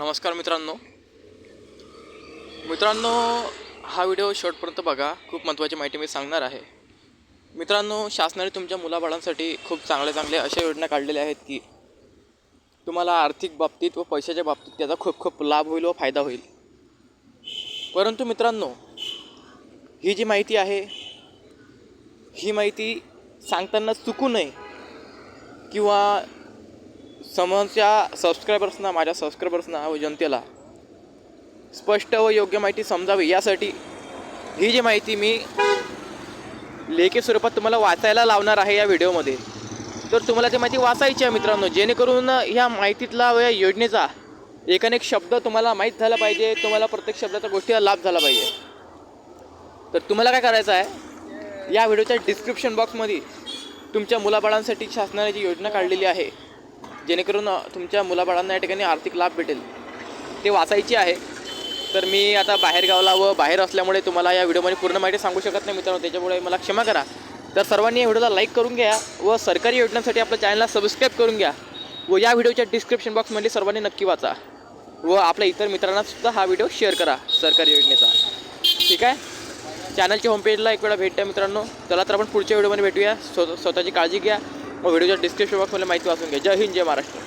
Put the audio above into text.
नमस्कार मित्रांनो. मित्रांनो हा व्हिडिओ शॉर्टपर्यंत बघा. खूप महत्त्वाची माहिती मी सांगणार आहे. मित्रांनो शासनाने तुमच्या मुलाबाळांसाठी खूप चांगल्या चांगल्या अशा योजना काढलेल्या आहेत की तुम्हाला आर्थिक बाबतीत व पैशाच्या बाबतीत त्याचा खूप खूप लाभ होईल व फायदा होईल. परंतु मित्रांनो ही जी माहिती आहे ही माहिती सांगताना चुकू नये किंवा समोरच्या सबस्क्रायबर्सना माझ्या सबस्क्रायबर्सना व जनतेला स्पष्ट व योग्य माहिती समजावी यासाठी ही जी माहिती मी लेखी स्वरूपात तुम्हाला वाचायला लावणार आहे या व्हिडिओमध्ये तर तुम्हाला ती माहिती वाचायची आहे मित्रांनो. जेणेकरून ह्या माहितीतला व या योजनेचा एकानेक शब्द तुम्हाला माहीत झाला पाहिजे तुम्हाला प्रत्येक शब्दाचा गोष्टीला लाभ झाला पाहिजे. तर तुम्हाला काय करायचं आहे? या व्हिडिओच्या डिस्क्रिप्शन बॉक्समध्ये तुमच्या मुलाबाळांसाठी शासनाने जी योजना काढलेली आहे जेणेकरून तुमच्या मुलाबाळांना या ठिकाणी आर्थिक लाभ भेटेल. ते वाचायची आहे. तर मी आता बाहेर गावला व बाहेर असल्यामुळे तुम्हाला या व्हिडिओमध्ये पूर्ण माहिती सांगू शकत नाही मित्रांनो. त्याच्यामुळे मला क्षमा करा. तर सर्वांनी या व्हिडिओला लाईक करून घ्या व सरकारी योजनांसाठी आपल्या चॅनलला सबस्क्राईब करून घ्या व या व्हिडिओच्या डिस्क्रिप्शन बॉक्समध्ये सर्वांनी नक्की वाचा व आपल्या इतर मित्रांनासुद्धा हा व्हिडिओ शेअर करा सरकारी योजनेचा. ठीक आहे? चॅनलच्या होमपेजला एक वेळा भेट द्या मित्रांनो. चला तर आपण पुढच्या व्हिडिओमध्ये भेटूया. स्व स्वतःची काळजी घ्या. मग व्हिडिओच्या डिस्क्रिप्शन बॉक्समध्ये माहिती वाचून घ्या. जय हिंद जय महाराष्ट्र.